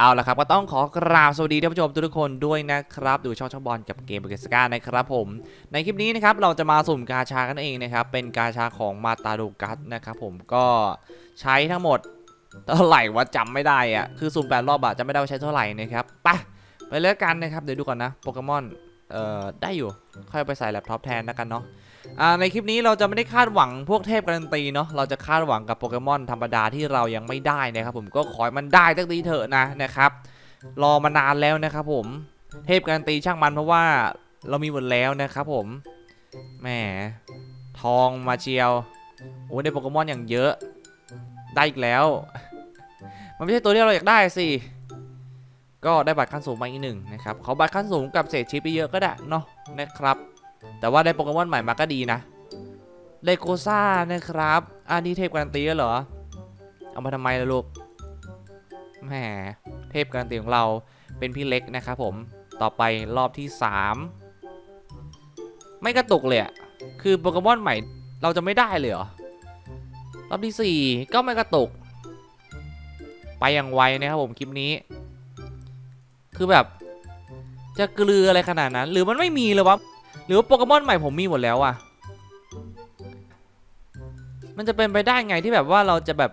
เอาละครับ ก็ต้องขอกราบสวัสดีท่านผู้ชมทุกคนด้วยนะครับ ดูช่องช่องบอลกับเกมเบเกสกานะครับผม ในคลิปนี้นะครับเราจะมาสุ่มกาชากันเองนะครับ เป็นกาชาของมาตาดูกัสนะครับผมก็ใช้ทั้งหมดเท่าไหร่ว่าจำไม่ได้อะคือสุ่มแปดรอบอะจำไม่ได้ว่าใช้เท่าไหร่นะครับไปไปเลือกกันนะครับเดี๋ยวดูก่อนนะโปเกมอนเอ่อได้อยู่ค่อยไปใส่แล็ปท็อปแทนแล้วกันเนาะ ในคลิปนี้เราจะไม่ได้คาดหวังพวกเทพการันตีเนาะเราจะคาดหวังกับโปเกมอนธรรมดาที่เรายังไม่ได้นะครับผมก็ขอให้มันได้ตั้งทีเถอะนะนะครับรอมานานแล้วนะครับผมเทพการันตีช่างมันเพราะว่าเรามีหมดแล้วนะครับผมแหมทองมาเชียวโอ้ได้โปเกมอนอย่างเยอะ ได้อีกแล้ว มันไม่ใช่ตัวที่เราอยากได้สิก็ได้บัตรขั้นสูงมาอีกหนึ่งนะครับขอบัตรขั้นสูงกับเศษชิปไปเยอะก็ได้เนาะนะครับ แต่ว่าได้โปเกมอนใหม่มาก็ดีนะเลโกซ่านะครับอันนี้เทพการันตีแล้วเหรอ เอามาทำไมล่ะลูก แหม เทพการันตีของเราเป็นพี่เล็กนะครับผม ต่อไปรอบที่ 3 ไม่กระตุกเลยอะคือโปเกมอนใหม่เราจะไม่ได้เลยเหรอ รอบที่ 4 ก็ไม่กระตุก ไปอย่างไวนะครับผมคลิปนี้ คือแบบ จะเกลืออะไรขนาดนั้น หรือมันไม่มีเลยวะ หรือว่าโปเกมอนใหม่ผมมีหมดแล้วอะมันจะเป็นไปได้ไงที่แบบว่าเราจะแบบ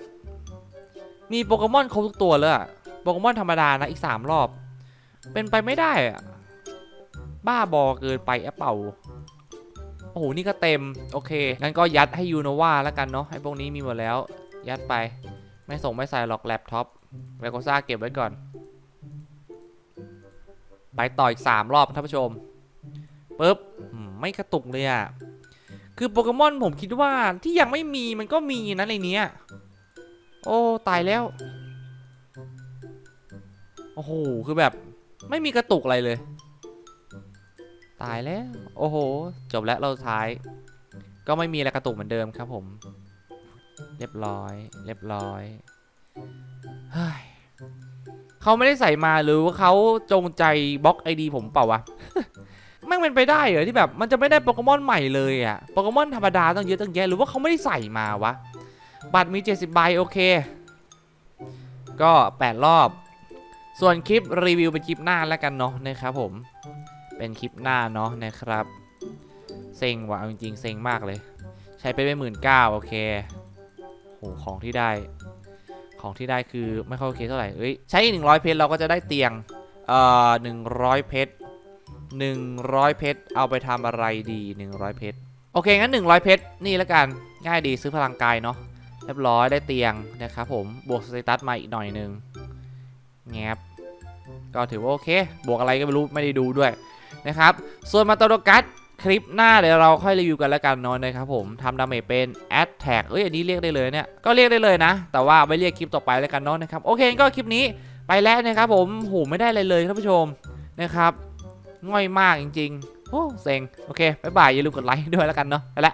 มีโปเกมอนครบทุกตัวเลยอะโปเกมอนธรรมดานะอีก 3 รอบ เป็นไปไม่ได้อะบ้าบอเกินไปแอปเป่าโอ้โหนี่ก็เต็มโอเคงั้นก็ยัดให้ยูโนวาแล้วกันเนาะให้พวกนี้มีหมดแล้ว ยัดไปไม่ส่งไม่ใส่หรอกแล็ปท็อปแวโกซ่าเก็บไว้ก่อน ไปต่ออีก 3 รอบท่านผู้ชม ปุ๊บไม่กระตุกเลยอะคือโปเกมอนผมคิดว่าที่ยังไม่มีมันก็มีนะในเนี้ยโอ้ตายแล้ว โอ้โหคือแบบไม่มีกระตุกอะไรเลย ตายแล้ว โอ้โห จบแล้วเราท้าย ก็ไม่มีอะไรกระตุกเหมือนเดิมครับผม เรียบร้อย เรียบร้อยเฮ้ยเขาไม่ได้ใส่มาหรือว่าเขาจงใจบล็อกไอดีผมเปล่าวะ แม่งเป็นไปได้เหรอที่แบบมันจะไม่ได้โปเกมอนใหม่เลยอะโปเกมอนธรรมดาตั้งเยอะตั้งแยะหรือว่าเขาไม่ได้ใส่มาวะ บัตรมี 70ใบโอเค ก็ 8 รอบ ส่วนคลิปรีวิวเป็นคลิปหน้าแล้วกันเนาะนะครับผม เป็นคลิปหน้าเนาะนะครับเซ็งว่ะจริงๆเซ็งมากเลย ใช้ไปไปหมื่นเก้าโอเคโหของที่ได้ของที่ได้คือไม่ค่อยโอเคเท่าไหร่เอ้ยใช้อีก100เพชรเราก็จะได้เตียงเอ่อ100เพชร 100 เพชร เอาไปทำอะไรดี 100 เพชร โอเค งั้น 100 เพชร นี่แล้วกัน ง่ายดีซื้อพลังกายเนาะ เรียบร้อยได้เตียงนะครับผม บวกสเตตัสมาอีกหน่อยนึงแงบก็ถือว่าโอเค บวกอะไรก็ไม่รู้ ไม่ได้ดูด้วยนะครับ ส่วนมาตโดกัสคลิปหน้าเดี๋ยวเราค่อยรีวิวกันแล้วกันเนาะนะครับผมทำดาเมจเป็น a t t a c k เอ้ยอันนี้เรียกได้เลยเนี่ย ก็เรียกได้เลยนะ แต่ว่าไม่เรียกคลิปต่อไปแล้วกันเนาะนะครับ โอเค ก็คลิปนี้ไปแล้วนะครับผมโหไม่ได้เลยเลยท่านผู้ชมนะครับ ง่อยมากจริงๆโอ้เซ็งโอเคบ๊ายบายอย่าลืมกดไลค์ด้วยแล้วกันเนาะไปละ